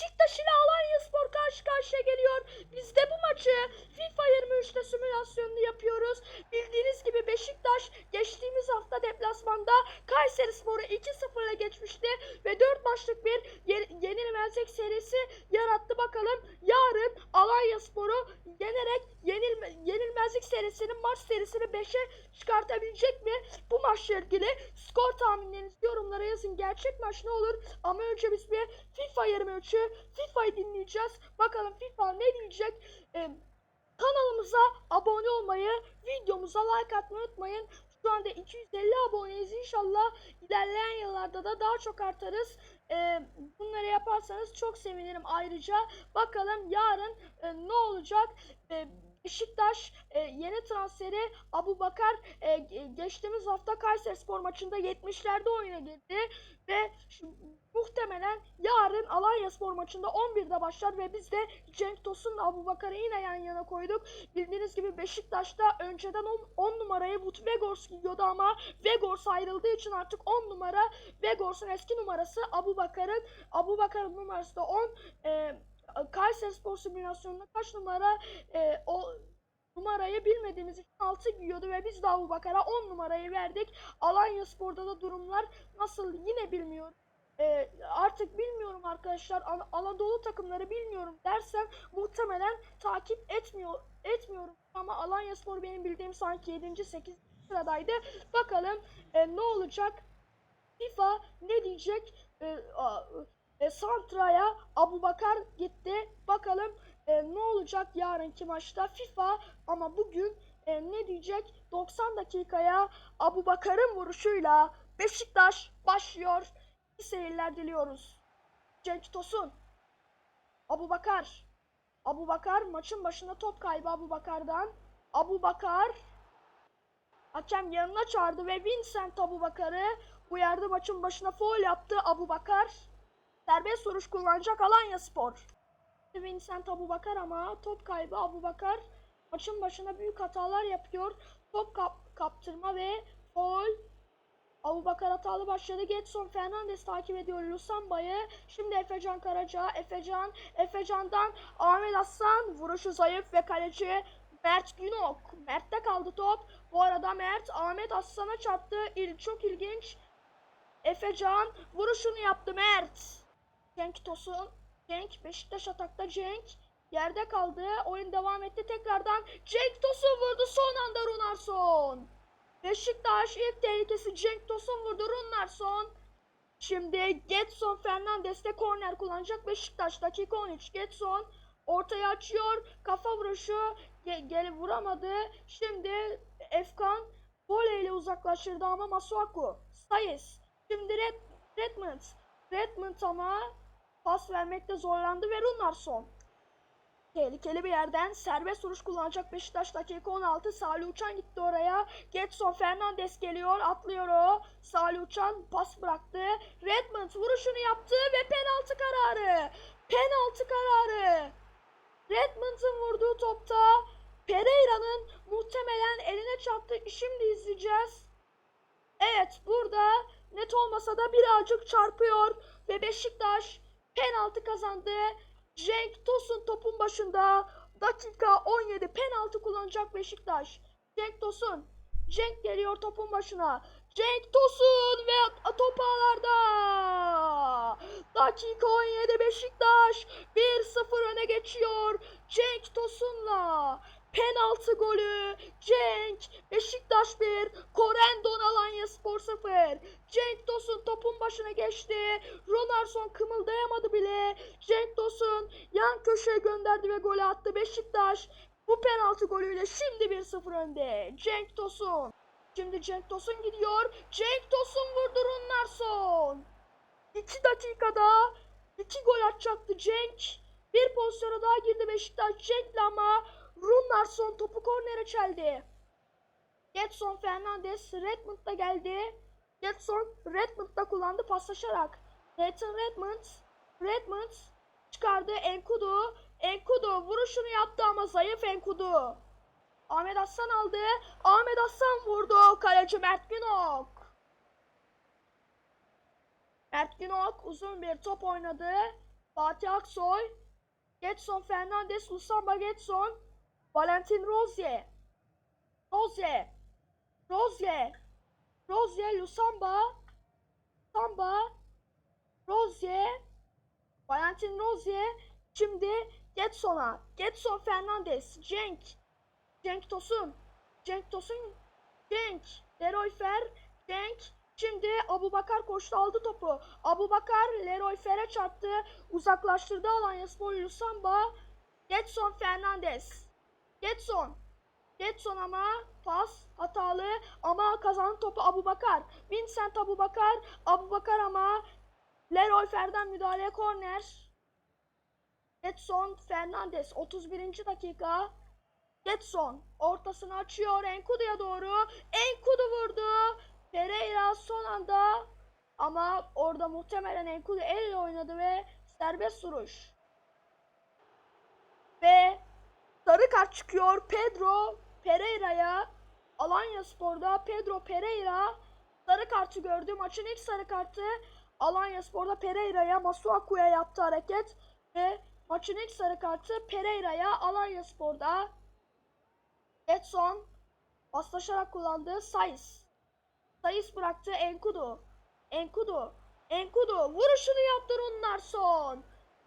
Beşiktaş ile Alanya Spor karşı karşıya geliyor. Biz de bu maçı FIFA 23'te simülasyonunu yapıyoruz. Bildiğiniz gibi Beşiktaş geçtiğimiz hafta deplasmanda Kayseri Spor'u 2-0 ile geçmişti ve 4 maçlık bir ye- yenilmezlik serisi yarattı. Bakalım yarın Alanya Spor'u yenerek yenilme, yenilmezlik serisinin maç serisini 5'e çıkartabilecek mi? Bu maçla ilgili skor tahminlerinizi yorumlara yazın. Gerçek maç ne olur? Ama önce biz bir FIFA 23'ü FIFA'yı dinleyeceğiz. Bakalım FIFA ne diyecek? Ee, kanalımıza abone olmayı, videomuza like atmayı unutmayın. Şu anda 250 aboneyiz. İnşallah ilerleyen yıllarda da daha çok artarız. Ee, bunları yaparsanız çok sevinirim ayrıca. Bakalım yarın e, ne olacak? Ee, Beşiktaş e, yeni transferi Abu Bakar e, ge- geçtiğimiz hafta Kayseri Spor maçında 70'lerde oyuna girdi ve muhtemelen yarın Alanya Spor maçında 11'de başlar ve biz de Cenk Tosun'la Abu Bakar'ı yine yan yana koyduk. Bildiğiniz gibi Beşiktaş'ta önceden 10 numarayı Wout Weghorst giyiyordu ama Weghorst ayrıldığı için artık 10 numara Weghorst'un eski numarası Abu Bakar'ın Abu Bakar'ın numarası da 10 e, Kayseri Spor simülasyonunda kaç numara e, o numarayı bilmediğimiz için 6 giyiyordu ve biz de Abu Bakar'a 10 numarayı verdik. Alanya Spor'da da durumlar nasıl yine bilmiyorum. E, artık bilmiyorum arkadaşlar An- Anadolu takımları bilmiyorum dersem muhtemelen takip etmiyor etmiyorum ama Alanya Spor benim bildiğim sanki 7. 8. sıradaydı. Bakalım e, ne olacak? FIFA ne diyecek? E, a- e, Santra'ya Abu Bakar gitti. Bakalım e, ne olacak yarınki maçta FIFA ama bugün e, ne diyecek? 90 dakikaya Abu Bakar'ın vuruşuyla Beşiktaş başlıyor. İyi seyirler diliyoruz. Cenk Tosun. Abu Bakar. Abu Bakar maçın başında top kaybı Abu Bakar'dan. Abu Bakar Hakem yanına çağırdı ve Vincent Abu Bakar'ı uyardı maçın başına foul yaptı Abu Bakar. Serbest vuruş kullanacak Alanya Spor. Vincent Abu Bakar ama top kaybı Abu Bakar maçın başına büyük hatalar yapıyor. Top kap- kaptırma ve foul. Abu Bakar hatalı başladı. Getson Fernandes takip ediyor Lusamba'yı. Şimdi Efecan Karaca. Efecan. Efecan'dan Ahmet Aslan. Vuruşu zayıf ve kaleci Mert Günok. Mert'te kaldı top. Bu arada Mert Ahmet Aslan'a çarptı. İl çok ilginç. Efecan vuruşunu yaptı Mert. Cenk Tosun. Cenk Beşiktaş atakta Cenk. Yerde kaldı. Oyun devam etti tekrardan. Cenk Tosun vurdu son anda Runarsson. Beşiktaş ilk tehlikesi Cenk Tosun vurdu Runarsson. Şimdi Getson Fernandes'te korner kullanacak Beşiktaş. Dakika 13. Getson ortaya açıyor. Kafa vuruşu ge- geri vuramadı. Şimdi Efkan voleyle uzaklaştırdı ama Masuaku. Sayes. Şimdi Red, Redmond. Redmond ama pas vermekte zorlandı ve Runarsson. Tehlikeli bir yerden serbest vuruş kullanacak Beşiktaş dakika 16. Salih Uçan gitti oraya. Getson Fernandes geliyor. Atlıyor o. Salih Uçan pas bıraktı. Redmond vuruşunu yaptı ve penaltı kararı. Penaltı kararı. Redmond'un vurduğu topta Pereira'nın muhtemelen eline çarptı. Şimdi izleyeceğiz. Evet burada net olmasa da birazcık çarpıyor ve Beşiktaş penaltı kazandı. Cenk Tosun topun başında dakika 17 penaltı kullanacak Beşiktaş. Cenk Tosun. Cenk geliyor topun başına. Cenk Tosun ve top ağlarda. Dakika 17 Beşiktaş 1-0 öne geçiyor. Cenk Tosun'la penaltı golü. Cenk Beşiktaş 1, Korendon Alanya Spor 0. Cenk Tosun topun başına geçti. Ronarsson kımıldayamadı bile. Cenk Tosun yan köşeye gönderdi ve golü attı. Beşiktaş bu penaltı golüyle şimdi 1-0 önde. Cenk Tosun. Şimdi Cenk Tosun gidiyor. Cenk Tosun vurdu Ronarsson. 2 dakikada 2 gol atacaktı Cenk. Bir pozisyona daha girdi Beşiktaş Cenk'le ama Runarsson topu kornere çeldi. Getson Fernandes Redmond da geldi. Getson Redmond da kullandı paslaşarak. Nathan Redmond Redmond çıkardı Enkudu. Enkudu vuruşunu yaptı ama zayıf Enkudu. Ahmet Aslan aldı. Ahmet Aslan vurdu. Kaleci Mert Günok. Mert Günok uzun bir top oynadı. Fatih Aksoy, Getson Fernandez, Lusamba Getson, Valentin Rozier, Rozier, Rozier, Rozier, Lusamba, Samba, Rozier, Valentin Rozier, şimdi Getson'a, Getson Fernandez, Cenk, Cenk Tosun, Cenk Tosun, Cenk, Leroy Fer, Cenk, şimdi Abu Bakar koştu aldı topu. Abu Bakar Leroy Fer'e çarptı, uzaklaştırdı Alanya Spor Lusamba, Getson Fernandez, Getson, Getson ama pas hatalı ama kazanan topu Abu Bakar. Vincent Abu Bakar, Abu Bakar ama Leroy Fer'den müdahale korner. Getson Fernandez 31. dakika. Getson ortasını açıyor Enkudu'ya doğru. Enkudu vurdu. Pereira son anda ama orada muhtemelen Enkudu elle oynadı ve serbest vuruş. Ve sarı kart çıkıyor Pedro Pereira'ya. Alanya Spor'da Pedro Pereira sarı kartı gördü. Maçın ilk sarı kartı Alanya Spor'da Pereira'ya Masuaku'ya yaptı hareket ve maçın ilk sarı kartı Pereira'ya Alanya Spor'da Edson paslaşarak kullandığı Sayıs. Sayıs bıraktı Enkudu. Enkudu. Enkudu vuruşunu yaptı Runnarsson.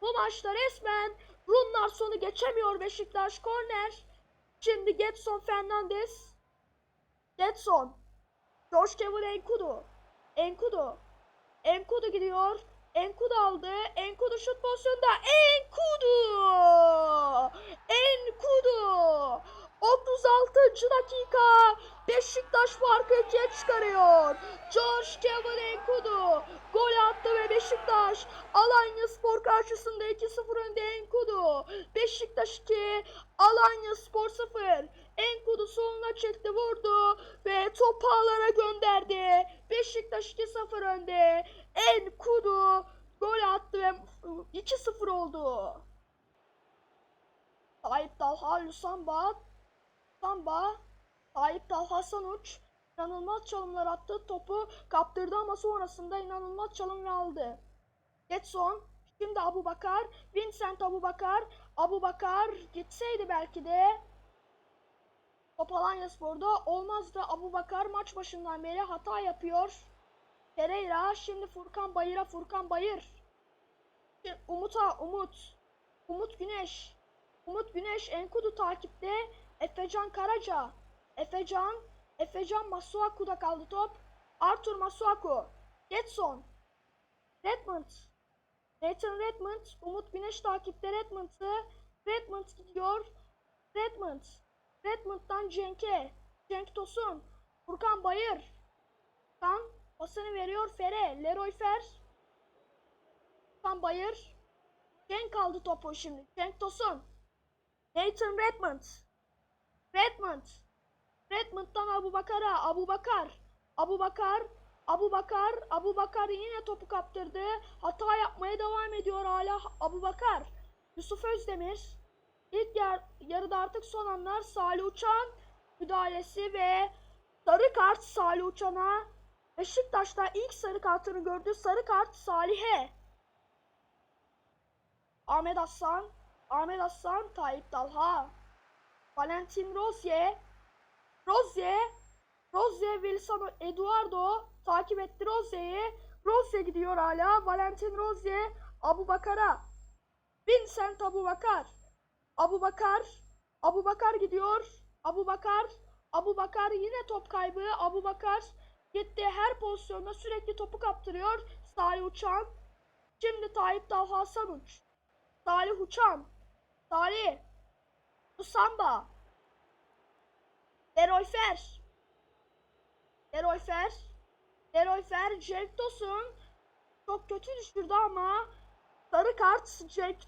Bu maçta resmen Runnarsson'u geçemiyor Beşiktaş korner. Şimdi Getson Fernandez. Getson. George Kevin Enkudu. Enkudu. Enkudu gidiyor. Enkudu aldı. Enkudu şut pozisyonunda. Enkudu! Enkudu! 36. dakika. Beşiktaş farkı ikiye çıkarıyor. George Kevin Enkudu gol attı ve Beşiktaş Alanya Spor karşısında 2-0 önde Enkudu. Beşiktaş 2, Alanya Spor 0. Enkudu soluna çekti vurdu ve topu ağlara gönderdi. Beşiktaş 2-0 önde. Enkudu gol attı ve 2-0 oldu. Tayyip Talha Lusamba Samba Tayyip Talha Sanuç inanılmaz çalımlar attı. Topu kaptırdı ama sonrasında inanılmaz çalım ve aldı. Getson şimdi Abu Bakar Vincent Abu Bakar Abu Bakar gitseydi belki de Top Alanya Spor'da olmazdı. Abu Bakar maç başından beri hata yapıyor. Pereira şimdi Furkan Bayır'a Furkan Bayır. Umut'a Umut. Umut Güneş. Umut Güneş Enkudu takipte. Efecan Karaca. Efecan. Efecan Masuaku'da kaldı top. Arthur Masuaku. Getson. Redmond. Nathan Redmond. Umut Güneş takipte Redmond'ı. Redmond gidiyor. Redmond. Redmond'dan Cenk'e. Cenk Tosun. Furkan Bayır. Kan pasını veriyor Fer'e. Leroy Fer. Furkan Bayır. Cenk aldı topu şimdi. Cenk Tosun. Nathan Redmond. Redmond. Redmond'dan Abu Bakar'a. Abu Bakar. Abu Bakar. Abu Bakar. Abu Bakar yine topu kaptırdı. Hata yapmaya devam ediyor hala Abu Bakar. Yusuf Özdemir. İlk yar yarıda artık son anlar Salih Uçan müdahalesi ve sarı kart Salih Uçan'a. Beşiktaş'ta ilk sarı kartını gördü. Sarı kart Salih'e. Ahmet Aslan. Ahmet Aslan, Tayyip Talha. Valentin Rozier. Rozier. Rozier Wilson Eduardo takip etti Rozier'i. Rozier gidiyor hala. Valentin Rozier Abu Bakar'a. Vincent Abu Bakar. Abu Bakar. Abu Bakar gidiyor. Abu Bakar. Abu Bakar yine top kaybı. Abu Bakar gitti her pozisyonda sürekli topu kaptırıyor. Salih Uçan. Şimdi Tayyip Talha Sanuç. Salih Uçan. Salih. Usamba. Leroy Fer. Leroy Fer. Leroy Fer. Cenk. Çok kötü düşürdü ama sarı kart Cenk.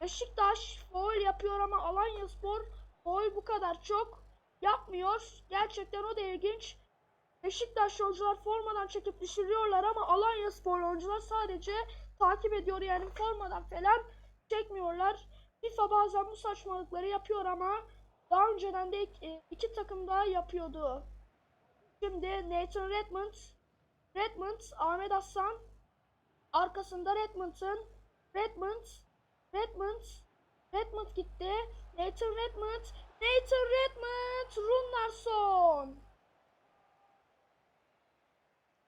Beşiktaş foul yapıyor ama Alanya Spor foul bu kadar çok yapmıyor. Gerçekten o da ilginç. Beşiktaş oyuncular formadan çekip düşürüyorlar ama Alanya Spor oyuncular sadece takip ediyor yani formadan falan çekmiyorlar. FIFA bazen bu saçmalıkları yapıyor ama daha önceden de iki, iki takım daha yapıyordu. Şimdi Nathan Redmond, Redmond, Ahmet Aslan arkasında Redmond'ın Redmond. Redmond. Redmond gitti. Nathan Redmond. Nathan Redmond. Runnarsson.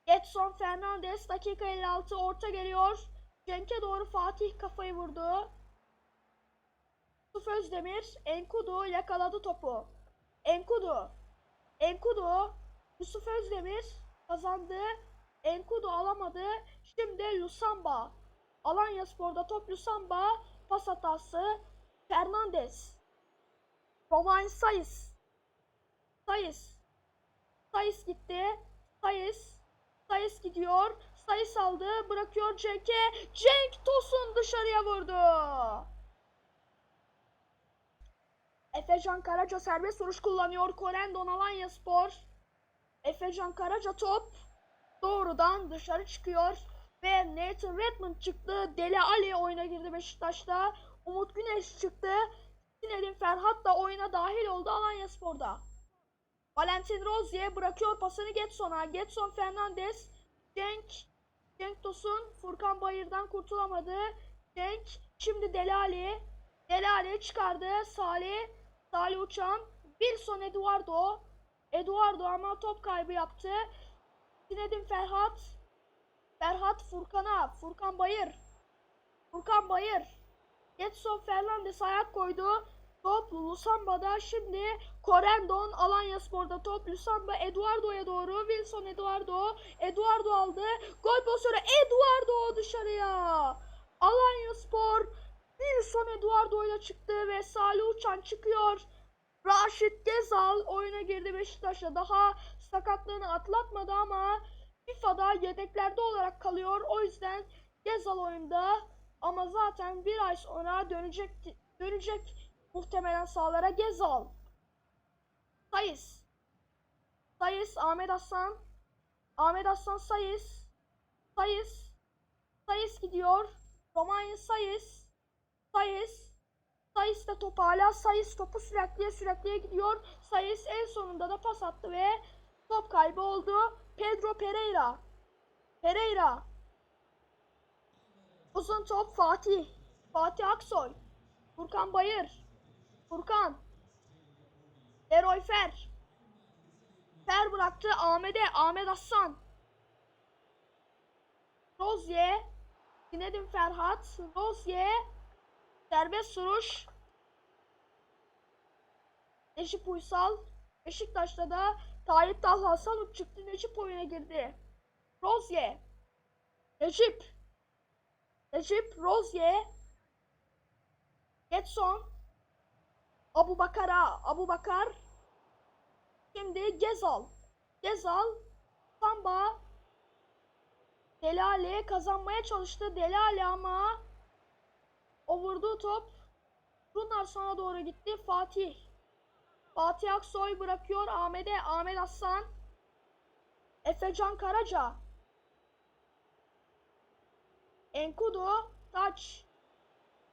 Edson Fernandez dakika 56 orta geliyor. Cenk'e doğru Fatih kafayı vurdu. Özdemir, Enkudu yakaladı topu. Enkudu, Enkudu, Yusuf Özdemir kazandı. Enkudu alamadı. Şimdi Lusamba. Alanya Spor'da top Lusamba. Pas hatası. Fernandez. Romain Sayıs. Sayıs. Sayıs gitti. Sayıs. Sayıs gidiyor. Sayıs aldı. Bırakıyor Cenk'e. Cenk Tosun dışarıya vurdu. Efecan Karaca serbest vuruş kullanıyor. Korendon Alanya Spor. Efecan Karaca top doğrudan dışarı çıkıyor. Ve Nathan Redmond çıktı. Deli Ali oyuna girdi Beşiktaş'ta. Umut Güneş çıktı. Zinedine Ferhat da oyuna dahil oldu Alanya Spor'da. Valentin Rozier bırakıyor pasını Getson'a. Getson Fernandez. Cenk. Cenk Tosun. Furkan Bayır'dan kurtulamadı. Cenk. Şimdi Deli Ali. Deli Ali çıkardı. Salih. Salih Uçan. Wilson Eduardo. Eduardo ama top kaybı yaptı. Zinedine Ferhat. Ferhat Furkan'a. Furkan Bayır. Furkan Bayır. Getson Fernandes ayak koydu. Top Lusamba'da şimdi Corendon Alanya Spor'da top Lusamba Eduardo'ya doğru Wilson Eduardo Eduardo aldı gol pozisyonu Eduardo dışarıya Alanya Spor Wilson Eduardo ile çıktı ve Salih Uçan çıkıyor Raşit Gezal oyuna girdi Beşiktaş'a daha sakatlığını atlatmadı ama FIFA'da yedeklerde olarak kalıyor o yüzden Gezal oyunda ama zaten bir ay sonra dönecek dönecek muhtemelen sahalara Gezal. Sayıs. Sayıs Ahmet Aslan. Ahmet Aslan Sayıs. Sayıs. Sayıs gidiyor. Romanya Sayıs. Sayıs. Sayıs da top hala. Sayıs topu sürekli sürekli gidiyor. Sayıs en sonunda da pas attı ve top kaybı oldu. Pedro Pereira. Pereira. Uzun top Fatih. Fatih Aksoy. Furkan Bayır. Furkan. Eroy Fer. Fer bıraktı Ahmet'e. Ahmet Aslan. Rozier. Zinedine Ferhat. Rozier. Serbest vuruş. Necip Uysal. Beşiktaş'ta da Tayyip Talha Salut çıktı. Necip oyuna girdi. Rozier. Necip. Necip Rozier. Getson. Abu Bakar'a. Abu Bakar. Şimdi Gezal. Gezal. Samba. Delale kazanmaya çalıştı. Delale ama o vurduğu top Runnar sana doğru gitti. Fatih. Fatih Aksoy bırakıyor Ahmet'e. Ahmet Aslan. Efecan Karaca. Enkudu. Taç.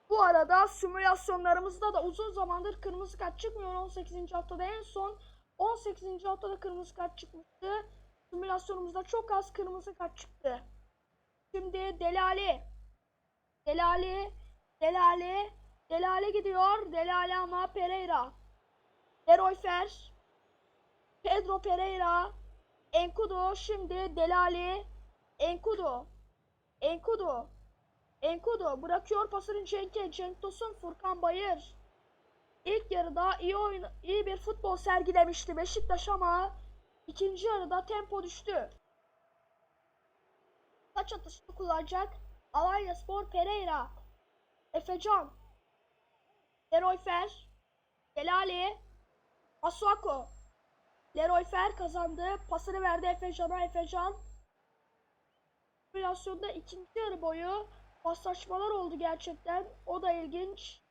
Bu arada simülasyonlarımızda da uzun zamandır kırmızı kart çıkmıyor. 18. haftada en son 18. haftada kırmızı kart çıkmıştı. Simülasyonumuzda çok az kırmızı kart çıktı. Şimdi Delali. Delali. Delali. Delali gidiyor. Delali ama Pereira. Leroy Fer. Pedro Pereira. Enkudu. Şimdi Delali. Enkudu. Enkudu. Enkudu bırakıyor pasını Cenk'e. Cenk Tosun, Furkan Bayır. İlk yarıda iyi oyun, iyi bir futbol sergilemişti Beşiktaş ama ikinci yarıda tempo düştü. Taç atışını kullanacak Alanya Spor Pereira. Efecan. Leroy Fer. Delali. Masuako. Leroy Fer kazandı. Pasını verdi Efecan'a. Efecan. Simülasyonda ikinci yarı boyu paslaşmalar oldu gerçekten. O da ilginç.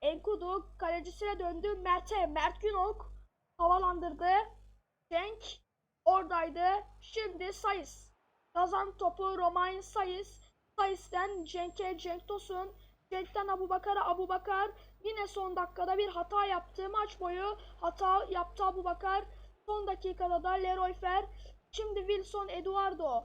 Enkudu kalecisine döndü. Mert'e. Mert Günok havalandırdı. Cenk oradaydı. Şimdi Sayıs. Kazan topu Romain Sayıs. Sayıs'ten Cenk'e Cenk Tosun. Cenk'ten Abu Bakar'a Abu Bakar. Yine son dakikada bir hata yaptı. Maç boyu hata yaptı Abu Bakar. Son dakikada da Leroy Fer. Şimdi Wilson Eduardo.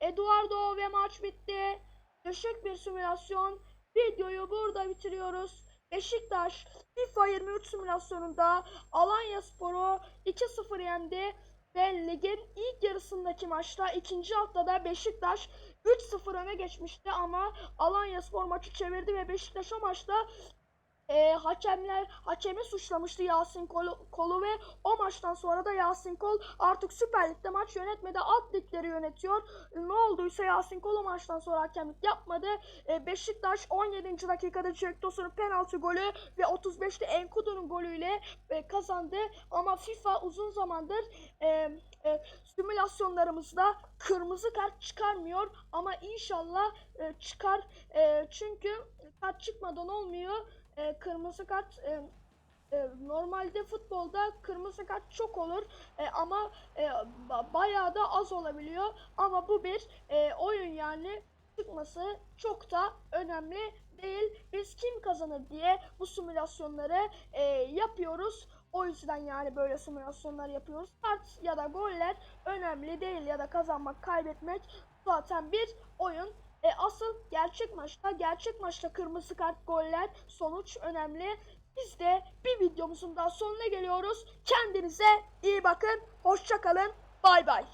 Eduardo ve maç bitti. Karışık bir simülasyon. Videoyu burada bitiriyoruz. Beşiktaş FIFA 23 simülasyonunda Alanya Spor'u 2-0 yendi ve ligin ilk yarısındaki maçta ikinci haftada Beşiktaş 3-0 öne geçmişti ama Alanya Spor maçı çevirdi ve Beşiktaş o maçta e, hakemler hakemi suçlamıştı Yasin Kolu, Kolu ve o maçtan sonra da Yasin Kol artık Süper Lig'de maç yönetmedi alt ligleri yönetiyor. Ne olduysa Yasin Kol o maçtan sonra hakemlik yapmadı. E, Beşiktaş 17. dakikada Cenk penaltı golü ve 35'te Enkudu'nun golüyle e, kazandı. Ama FIFA uzun zamandır e, e, simülasyonlarımızda kırmızı kart çıkarmıyor ama inşallah e, çıkar E, çünkü kart çıkmadan olmuyor e, kırmızı kart e, e, normalde futbolda kırmızı kart çok olur E, ama e, ba- bayağı da az olabiliyor ama bu bir e, oyun yani çıkması çok da önemli değil. Biz kim kazanır diye bu simülasyonları e, yapıyoruz. O yüzden yani böyle simülasyonlar yapıyoruz. Kart ya da goller önemli değil ya da kazanmak, kaybetmek zaten bir oyun. E, asıl gerçek maçta, gerçek maçta kırmızı kart, goller, sonuç önemli. Biz de bir videomuzun daha sonuna geliyoruz. Kendinize iyi bakın. Hoşça kalın. Bay bay.